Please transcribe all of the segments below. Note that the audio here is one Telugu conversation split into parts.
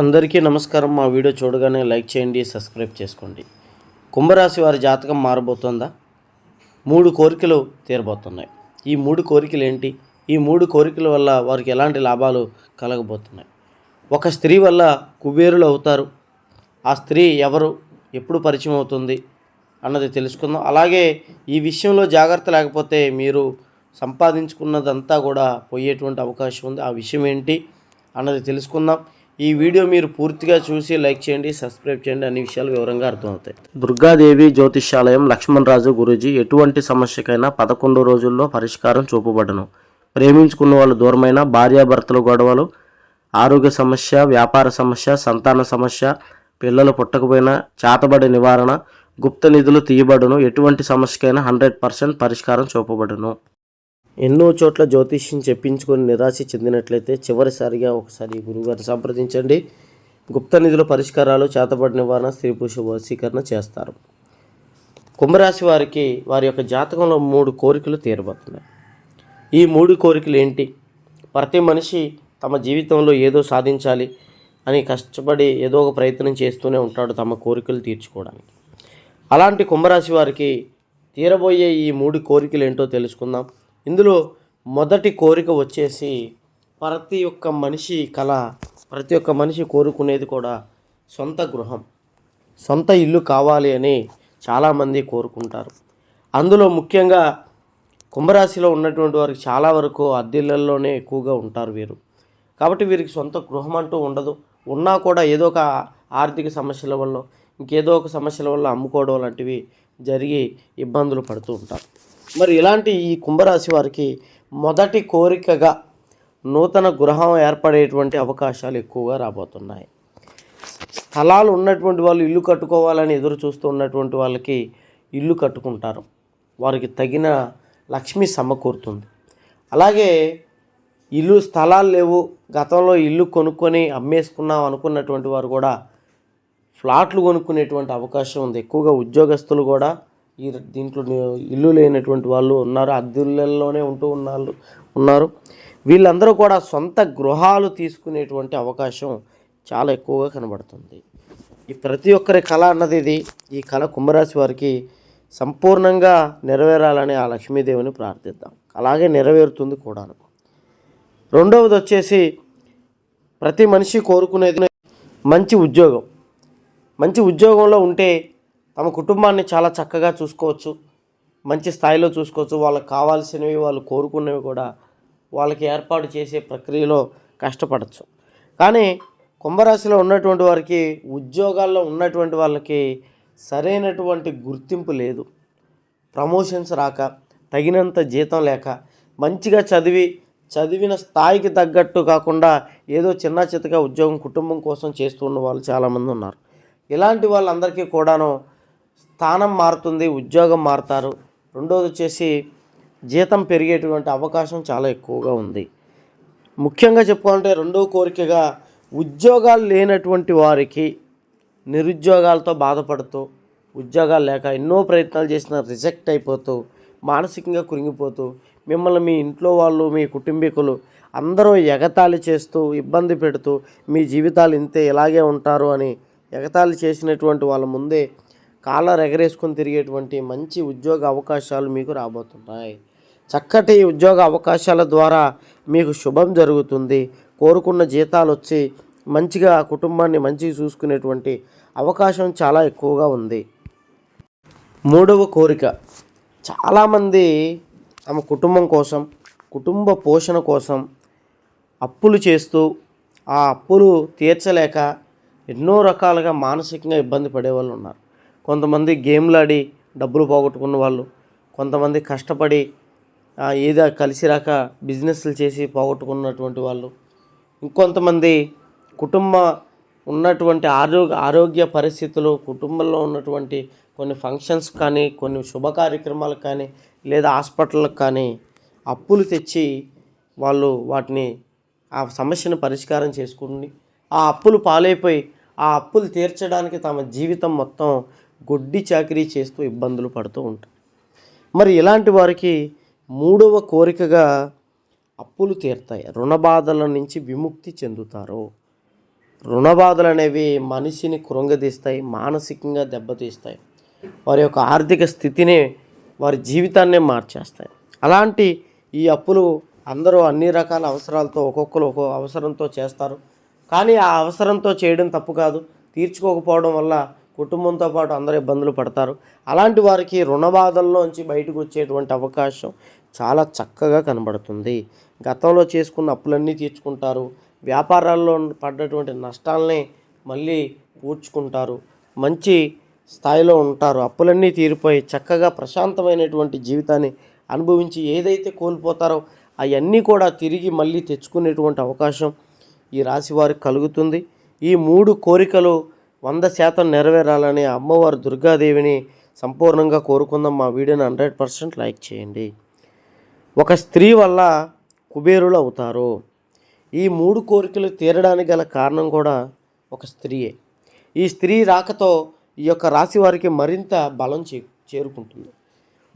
అందరికీ నమస్కారం. మా వీడియో చూడగానే లైక్ చేయండి సబ్స్క్రైబ్ చేసుకోండి. కుంభరాశి వారి జాతకం మారబోతుందా? మూడు కోరికలు తీరబోతున్నాయి. ఈ మూడు కోరికలు ఏంటి? ఈ మూడు కోరికల వల్ల వారికి ఎలాంటి లాభాలు కలగబోతున్నాయి? ఒక స్త్రీ వల్ల కుబేరులు అవుతారు. ఆ స్త్రీ ఎవరు? ఎప్పుడు పరిచయం అవుతుంది? అన్నది తెలుసుకుందాం. అలాగే ఈ విషయంలో జాగ్రత్త లేకపోతే మీరు సంపాదించుకున్నదంతా కూడా పోయేటువంటి అవకాశం ఉంది. ఆ విషయం ఏంటి? అన్నది తెలుసుకుందాం. ఈ వీడియో మీరు పూర్తిగా చూసి లైక్ చేయండి సబ్స్క్రైబ్ చేయండి అన్ని విషయాలు వివరంగా అర్థమవుతాయి. దుర్గాదేవి జ్యోతిష్యాలయం లక్ష్మణ్ రాజు గురూజీ ఎటువంటి సమస్యకైనా పదకొండు రోజుల్లో పరిష్కారం చూపబడను. ప్రేమించుకున్న వాళ్ళు దూరమైన భార్యాభర్తల గొడవలు ఆరోగ్య సమస్య వ్యాపార సమస్య సంతాన సమస్య పిల్లలు పుట్టకపోయినా చేతబడి నివారణ గుప్త నిధులు తీయబడును. ఎటువంటి సమస్యకైనా హండ్రెడ్ పర్సెంట్ పరిష్కారం చూపబడును. ఎన్నో చోట్ల జ్యోతిష్యం చెప్పించుకొని నిరాశ చెందినట్లయితే చివరిసారిగా ఒకసారి గురువుగారిని సంప్రదించండి. గుప్త నిధుల పరిష్కారాలు చేతబడి నివారణ స్త్రీ పురుష వశీకరణ చేస్తారు. కుంభరాశి వారికి వారి యొక్క జాతకంలో మూడు కోరికలు తీరబోతున్నాయి. ఈ మూడు కోరికలు ఏంటి? ప్రతి మనిషి తమ జీవితంలో ఏదో సాధించాలి అని కష్టపడి ఏదో ఒక ప్రయత్నం చేస్తూనే ఉంటాడు తమ కోరికలు తీర్చుకోవడానికి. అలాంటి కుంభరాశి వారికి తీరబోయే ఈ మూడు కోరికలు ఏంటో తెలుసుకుందాం. ఇందులో మొదటి కోరిక వచ్చేసి ప్రతి ఒక్క మనిషి కళ ప్రతి ఒక్క మనిషి కోరుకునేది కూడా సొంత గృహం. సొంత ఇల్లు కావాలి అని చాలామంది కోరుకుంటారు. అందులో ముఖ్యంగా కుంభరాశిలో ఉన్నటువంటి వారికి చాలా వరకు అద్దెళ్ళల్లోనే ఎక్కువగా ఉంటారు వీరు. కాబట్టి వీరికి సొంత గృహం అంటూ ఉండదు. ఉన్నా కూడా ఏదో ఒక ఆర్థిక సమస్యల వల్ల ఇంకేదో ఒక సమస్యల వల్ల అమ్ముకోవడం లాంటివి జరిగి ఇబ్బందులు పడుతూ ఉంటారు. మరి ఇలాంటి ఈ కుంభరాశి వారికి మొదటి కోరికగా నూతన గృహం ఏర్పడేటువంటి అవకాశాలు ఎక్కువగా రాబోతున్నాయి. స్థలాలు ఉన్నటువంటి వాళ్ళు ఇల్లు కట్టుకోవాలని ఎదురు చూస్తూ ఉన్నటువంటి వాళ్ళకి ఇల్లు కట్టుకుంటారు. వారికి తగిన లక్ష్మి సమకూరుతుంది. అలాగే ఇల్లు స్థలాలు లేవు. గతంలో ఇల్లు కొనుక్కొని అమ్మేసుకున్నాం అనుకున్నటువంటి వారు కూడా ఫ్లాట్లు కొనుక్కునేటువంటి అవకాశం ఉంది. ఎక్కువగా ఉద్యోగస్తులు కూడా ఈ దీంట్లో ఇల్లు లేనటువంటి వాళ్ళు ఉన్నారు అద్దెల్లోనే ఉంటూ ఉన్నారు ఉన్నారు. వీళ్ళందరూ కూడా సొంత గృహాలు తీసుకునేటువంటి అవకాశం చాలా ఎక్కువగా కనబడుతుంది. ఈ ప్రతి ఒక్కరి కళ అన్నది ఇది. ఈ కళ కుంభరాశి వారికి సంపూర్ణంగా నెరవేరాలని ఆ లక్ష్మీదేవిని ప్రార్థిద్దాం. అలాగే నెరవేరుతుంది కూడాను. రెండవది వచ్చేసి ప్రతి మనిషి కోరుకునేది మంచి ఉద్యోగం. మంచి ఉద్యోగంలో ఉంటే తమ కుటుంబాన్ని చాలా చక్కగా చూసుకోవచ్చు మంచి స్థాయిలో చూసుకోవచ్చు. వాళ్ళకి కావాల్సినవి వాళ్ళు కోరుకున్నవి కూడా వాళ్ళకి ఏర్పాటు చేసే ప్రక్రియలో కష్టపడచ్చు. కానీ కుంభరాశిలో ఉన్నటువంటి వారికి ఉద్యోగాల్లో ఉన్నటువంటి వాళ్ళకి సరైనటువంటి గుర్తింపు లేదు. ప్రమోషన్స్ రాక తగినంత జీతం లేక మంచిగా చదివి చదివిన స్థాయికి తగ్గట్టు కాకుండా ఏదో చిన్న చితగా ఉద్యోగం కుటుంబం కోసం చేస్తున్న వాళ్ళు చాలామంది ఉన్నారు. ఇలాంటి వాళ్ళందరికీ కూడాను స్థానం మారుతుంది ఉద్యోగం మారుతారు. రెండోది వచ్చేసి జీతం పెరిగేటువంటి అవకాశం చాలా ఎక్కువగా ఉంది. ముఖ్యంగా చెప్పుకోవాలంటే రెండో కోరికగా ఉద్యోగాలు లేనటువంటి వారికి నిరుద్యోగాలతో బాధపడుతూ ఉద్యోగాలు లేక ఎన్నో ప్రయత్నాలు చేసిన రిజెక్ట్ అయిపోతూ మానసికంగా కురింగిపోతూ మిమ్మల్ని మీ ఇంట్లో వాళ్ళు మీ కుటుంబీకులు అందరూ ఎగతాళి చేస్తూ ఇబ్బంది పెడుతూ మీ జీవితాలు ఇంతే ఇలాగే ఉంటారు అని ఎగతాళి చేసినటువంటి వాళ్ళ ముందే కాలర్ ఎగరేసుకొని తిరిగేటువంటి మంచి ఉద్యోగ అవకాశాలు మీకు రాబోతున్నాయి. చక్కటి ఉద్యోగ అవకాశాల ద్వారా మీకు శుభం జరుగుతుంది. కోరుకున్న జీతాలు వచ్చి మంచిగా కుటుంబాన్ని మంచిగా చూసుకునేటువంటి అవకాశం చాలా ఎక్కువగా ఉంది. మూడవ కోరిక. చాలామంది తమ కుటుంబం కోసం కుటుంబ పోషణ కోసం అప్పులు చేస్తూ ఆ అప్పులు తీర్చలేక ఎన్నో రకాలుగా మానసికంగా ఇబ్బంది పడే వాళ్ళు ఉన్నారు. కొంతమంది గేమ్లు ఆడి డబ్బులు పోగొట్టుకున్న వాళ్ళు కొంతమంది కష్టపడి ఏదో కలిసి రాక బిజినెస్లు చేసి పోగొట్టుకున్నటువంటి వాళ్ళు ఇంకొంతమంది కుటుంబ ఉన్నటువంటి ఆరోగ్య ఆరోగ్య పరిస్థితులు కుటుంబంలో ఉన్నటువంటి కొన్ని ఫంక్షన్స్ కానీ కొన్ని శుభ కార్యక్రమాలకు కానీ లేదా హాస్పిటల్కి కానీ అప్పులు తెచ్చి వాళ్ళు వాటిని ఆ సమస్యను పరిష్కారం చేసుకుని ఆ అప్పులు పాలైపోయి ఆ అప్పులు తీర్చడానికి తమ జీవితం మొత్తం గొడ్డి చాకరీ చేస్తూ ఇబ్బందులు పడుతూ ఉంటారు మరి ఇలాంటి వారికి మూడవ కోరికగా అప్పులు తీరుతాయి. రుణ బాధల నుంచి విముక్తి చెందుతారు. రుణబాధలు అనేవి మనిషిని కృంగదీస్తాయి మానసికంగా దెబ్బతీస్తాయి. వారి యొక్క ఆర్థిక స్థితిని వారి జీవితాన్నే మార్చేస్తాయి. అలాంటి ఈ అప్పులు అందరూ అన్ని రకాల అవసరాలతో ఒక్కొక్కరు ఒక్కొక్క అవసరంతో చేస్తారు. కానీ ఆ అవసరంతో చేయడం తప్పు కాదు. తీర్చుకోకపోవడం వల్ల కుటుంబంతో పాటు అందరూ ఇబ్బందులు పడతారు. అలాంటి వారికి రుణ బాధల్లోంచి బయటకు వచ్చేటువంటి అవకాశం చాలా చక్కగా కనబడుతుంది. గతంలో చేసుకున్న అప్పులన్నీ తీర్చుకుంటారు. వ్యాపారాల్లో పడ్డటువంటి నష్టాలని మళ్ళీ పూడ్చుకుంటారు. మంచి స్థాయిలో ఉంటారు. అప్పులన్నీ తీరిపోయి చక్కగా ప్రశాంతమైనటువంటి జీవితాన్ని అనుభవించి ఏదైతే కోల్పోతారో అవన్నీ కూడా తిరిగి మళ్ళీ తెచ్చుకునేటువంటి అవకాశం ఈ రాశి వారికి కలుగుతుంది. ఈ మూడు కోరికలు వంద శాతం నెరవేరాలని అమ్మవారు దుర్గాదేవిని సంపూర్ణంగా కోరుకుందాం మా వీడియోని హండ్రెడ్ పర్సెంట్ లైక్ చేయండి. ఒక స్త్రీ వల్ల కుబేరులు అవుతారు. ఈ మూడు కోరికలు తీరడానికి గల కారణం కూడా ఒక స్త్రీయే. ఈ స్త్రీ రాకతో ఈ యొక్క రాశి వారికి మరింత బలం చే చేరుకుంటుంది.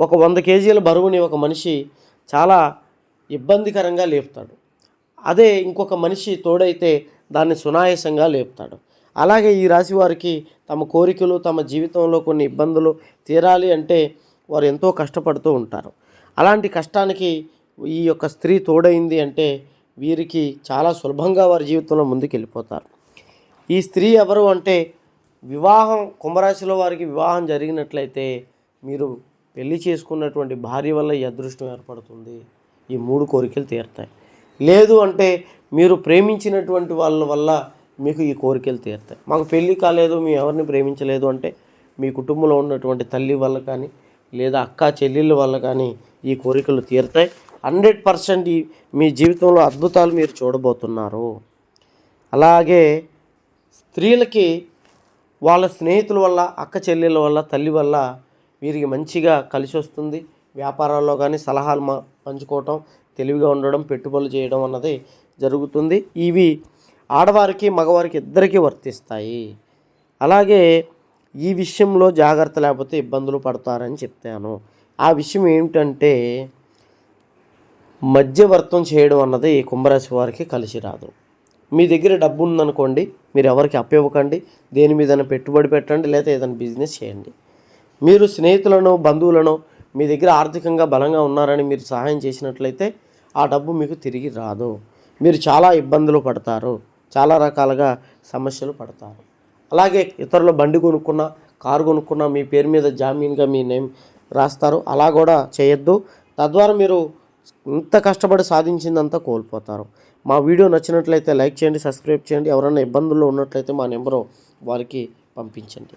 ఒక వంద కేజీల బరువుని ఒక మనిషి చాలా ఇబ్బందికరంగా లేపుతాడు. అదే ఇంకొక మనిషి తోడైతే దాన్ని సునాయాసంగా లేపుతాడు. అలాగే ఈ రాశి వారికి తమ కోరికలు తమ జీవితంలో కొన్ని ఇబ్బందులు తీరాలి అంటే వారు ఎంతో కష్టపడుతూ ఉంటారు. అలాంటి కష్టానికి ఈ యొక్క స్త్రీ తోడైంది అంటే వీరికి చాలా సులభంగా వారి జీవితంలో ముందుకు వెళ్ళిపోతారు ఈ స్త్రీ ఎవరు అంటే వివాహం కుంభరాశిలో వారికి వివాహం జరిగినట్లయితే మీరు పెళ్ళి చేసుకున్నటువంటి భార్య వల్ల ఈ అదృష్టం ఏర్పడుతుంది. ఈ మూడు కోరికలు తీరుతాయి. లేదు అంటే మీరు ప్రేమించినటువంటి వాళ్ళ వల్ల మీకు ఈ కోరికలు తీరుతాయి. మాకు పెళ్ళి కాలేదు మేము ఎవరిని ప్రేమించలేదు అంటే మీ కుటుంబంలో ఉన్నటువంటి తల్లి వల్ల కానీ లేదా అక్క చెల్లెళ్ళ వల్ల కానీ ఈ కోరికలు తీరుతాయి. హండ్రెడ్ పర్సెంట్ ఈ మీ జీవితంలో అద్భుతాలు మీరు చూడబోతున్నారు. అలాగే స్త్రీలకి వాళ్ళ స్నేహితుల వల్ల అక్క చెల్లెళ్ళ వల్ల తల్లి వల్ల వీరికి మంచిగా కలిసి వస్తుంది. వ్యాపారాల్లో కానీ సలహాలు మ- పంచుకోవటం తెలివిగా ఉండడం పెట్టుబడులు చేయడం అన్నది జరుగుతుంది. ఇవి ఆడవారికి మగవారికి ఇద్దరికీ వర్తిస్తాయి. అలాగే ఈ విషయంలో జాగ్రత్త లేకపోతే ఇబ్బందులు పడతారని చెప్తాను ఆ విషయం ఏమిటంటే మధ్యవర్తం చేయడం అన్నది కుంభరాశి వారికి కలిసి రాదు. మీ దగ్గర డబ్బు ఉందనుకోండి మీరు ఎవరికి అప్పివ్వకండి దేని మీద పెట్టుబడి పెట్టండి లేదా ఏదైనా బిజినెస్ చేయండి. మీరు స్నేహితులను బంధువులను మీ దగ్గర ఆర్థికంగా బలంగా ఉన్నారని మీరు సహాయం చేసినట్లయితే ఆ డబ్బు మీకు తిరిగి రాదు. మీరు చాలా ఇబ్బందులు పడతారు. చాలా రకాలుగా సమస్యలు పడతారు. అలాగే ఇతరులు బండి కొనుక్కున్న కారు కొనుక్కున్న మీ పేరు మీద జామీన్గా మీ నేమ్ రాస్తారు. అలా కూడా చేయొద్దు. తద్వారా మీరు ఇంత కష్టపడి సాధించిందంతా కోల్పోతారు. మా వీడియో నచ్చినట్లయితే లైక్ చేయండి సబ్స్క్రైబ్ చేయండి. ఎవరైనా ఇబ్బందుల్లో ఉన్నట్లయితే మా నెంబరు వారికి పంపించండి.